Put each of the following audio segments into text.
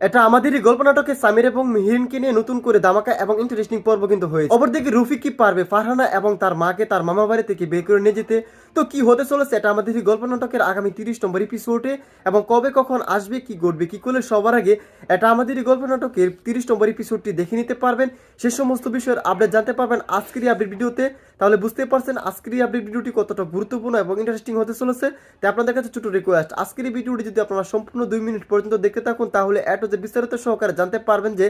এটা আমাদেরই গল্প নাটকে সামির এবং মিহিরিনকে নিয়ে নতুন করে দামাকা এবং ইন্টারেস্টিং পর্ব কিন্তু হয়েছে। অপরদিকে রুফি কি পারবে, ফারহানা এবং তার মাকে তার মামা বাড়ি থেকে বের করে নিয়ে যেতে তো কি হতে চলেছে এটা আমাদেরই গল্প নাটকের আগামী তিরিশ নম্বর এপিসোডে এবং কবে কখন আসবে, কি ঘটবে, কি করলে সবার আগে এটা আমাদেরই গল্প নাটকের তিরিশ নম্বর এপিসোডটি দেখে নিতে পারবেন। সে সমস্ত বিষয়ের আপডেট জানতে পারবেন আজকের এই আপডেট ভিডিওতে তাহলে বুঝতে পারছেন আজকের এই আপডেট ভিডিওটি কতটা গুরুত্বপূর্ণ এবং ইন্টারেস্টিং হতে চলেছে। তাই আপনাদের কাছে ছোট রিকোয়েস্ট আজকের এই ভিডিওটি যদি আপনারা সম্পূর্ণ দুই মিনিট পর্যন্ত দেখতে থাকুন, তাহলে এত যে বিস্তারিত সহকারে জানতে পারবেন যে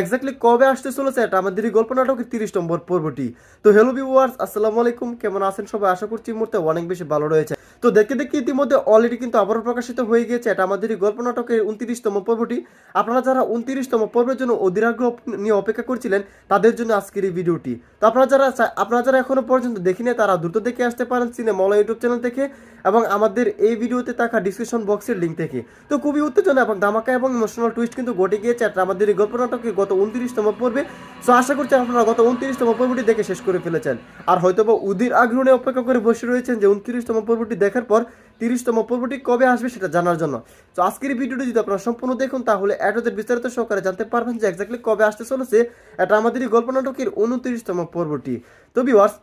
এক্স্যাক্টলি কবে আসতে চলেছে এটা আমাদের এই গল্প নাটকের তিরিশ নম্বর পর্বটি। তো হ্যালো ভিউয়ার্স আসসালামু আলাইকুম, কেমন আছেন সবাই? আশা করছি এই মুহূর্তে অনেক বেশি ভালো রয়েছে। তো দেখতে দেখতে ইতিমধ্যে অলরেডি কিন্তু আবারও প্রকাশিত হয়ে গিয়েছে। এটা আমাদের এই গল্প নাটকের উনত্রিশতম পর্বটি। আপনারা যারা উনত্রিশতম পর্বের জন্য অধীর আগ্রহ নিয়ে অপেক্ষা করছিলেন, তাদের জন্য আজকের এই ভিডিওটি। তো আপনারা যারা আপনারা যারা এখনও পর্যন্ত দেখিনি, তারা দ্রুত দেখে আসতে পারেন সিনেমলা ইউটিউব চ্যানেল থেকে এবং আমাদের এই ভিডিওতে থাকা ডিসক্রিপশন বক্সের লিঙ্ক থেকে। তো খুবই উত্তেজনা এবং ধামাকা এবং ইমোশনাল টুইস্ট কিন্তু ঘটে গিয়েছে এটা আমাদের এই গল্প নাটকের গত উনত্রিশতম পর্বে। সো আশা করছি আপনারা গত উনত্রিশতম পর্বটি দেখে শেষ করে ফেলেছেন। আর হয়তো বা উদির আগ্রহ নিয়ে অপেক্ষা করে বসে রয়েছেন যে উনত্রিশতম পর্বটি দেখার পর তিরিশতম পর্বটি কবে আসবে সেটা জানার জন্য। তো আজকের ভিডিওটি যদি আপনারা সম্পূর্ণ দেখুন, তাহলে অ্যাডোদের বিস্তারিত সহকারে জানতে পারবেন যে এক্স্যাক্টলি কবে আসতে চলেছে এটা আমাদের গল্প নাটকের উনত্রিশতম পর্বটি। তো ভিউয়ার্স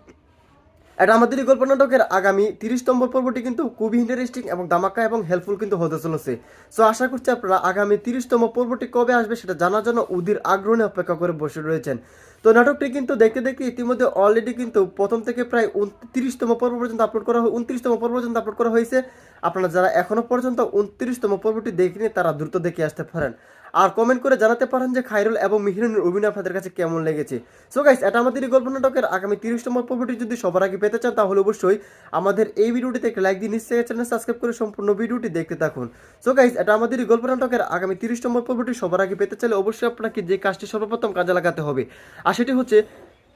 এটা আমাদের গল্প নাটকের আগামী তিরিশ নম্বর পর্বটি কিন্তু খুবই ইন্টারেস্টিং এবং দামাকা এবং হেল্পফুল কিন্তু হতে চলেছে। সো আশা করছি আপনারা আগামী তিরিশতম পর্বটি কবে আসবে সেটা জানার জন্য উদির আগ্রহ অপেক্ষা করে বসে রয়েছেন। তো নাটকটি কিন্তু দেখতে দেখতে ইতিমধ্যে অলরেডি কিন্তু প্রথম থেকে প্রায় উনত্রিশতম পর্ব পর্যন্ত আপলোড করা উনত্রিশতম পর্ব পর্যন্ত আপলোড করা হয়েছে। আপনারা যারা এখনও পর্যন্ত উনত্রিশতম পর্বটি দেখেনি তারা দ্রুত দেখে আসতে পারেন। আর কমেন্ট করে জানাতে পারেন যে খাইরুল এবং মিহিরনের অভিনয় আপনাদের কাছে কেমন লেগেছে। সো গাইস এটা আমাদের এই গল্প নাটকের আগামী তিরিশ নম্বর পর্বটি যদি সবার আগে পেতে চান, তাহলে অবশ্যই আমাদের এই ভিডিওটিতে একটা লাইক দিয়ে নিশ্চয়ই চ্যানেল সাবস্ক্রাইব করে সম্পূর্ণ ভিডিওটি দেখতে থাকুন। সো গাইস এটা আমাদের এই গল্প নাটকের আগামী তিরিশ নম্বর পর্বটি সবার আগে পেতে চাইলে অবশ্যই আপনাকে যে কাজটি সর্বপ্রথম কাজে লাগাতে হবে আর সেটি হচ্ছে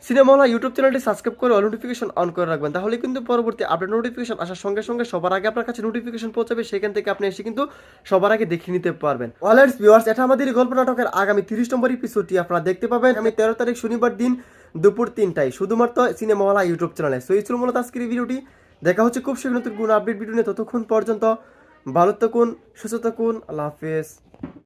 সিনেমালা ইউটিউব চ্যানেলটি সাবস্ক্রাইব করে অল নোটিফিকেশন অন করে রাখবেন। তাহলে কিন্তু পরবর্তী আপডেট নোটিফিকেশন আসার সঙ্গে সঙ্গে সবার আগে আপনার কাছে নোটিফিকেশন পৌঁছাবে, সেখান থেকে আপনি এসে কিন্তু সবার আগে দেখে নিতে পারবেন। অলরেডি ভিউয়ার্স এটা আমাদের গল্প নাটকের আগামী তিরিশ নম্বর এপিসোডটি আপনারা দেখতে পাবেন। আমি তেরো তারিখ শনিবার দিন দুপুর তিনটায়, শুধুমাত্র সিনেমাওয়ালা ইউটিউব চ্যানেলে সো এই মূলত আজকের ভিডিওটি দেখা হচ্ছে খুব শীঘ্র নতুন কোন আপডেট ভিডিও নিয়ে। ততক্ষণ পর্যন্ত ভালো থাকুন, সুস্থ থাকুন, আল্লাহ হাফেজ।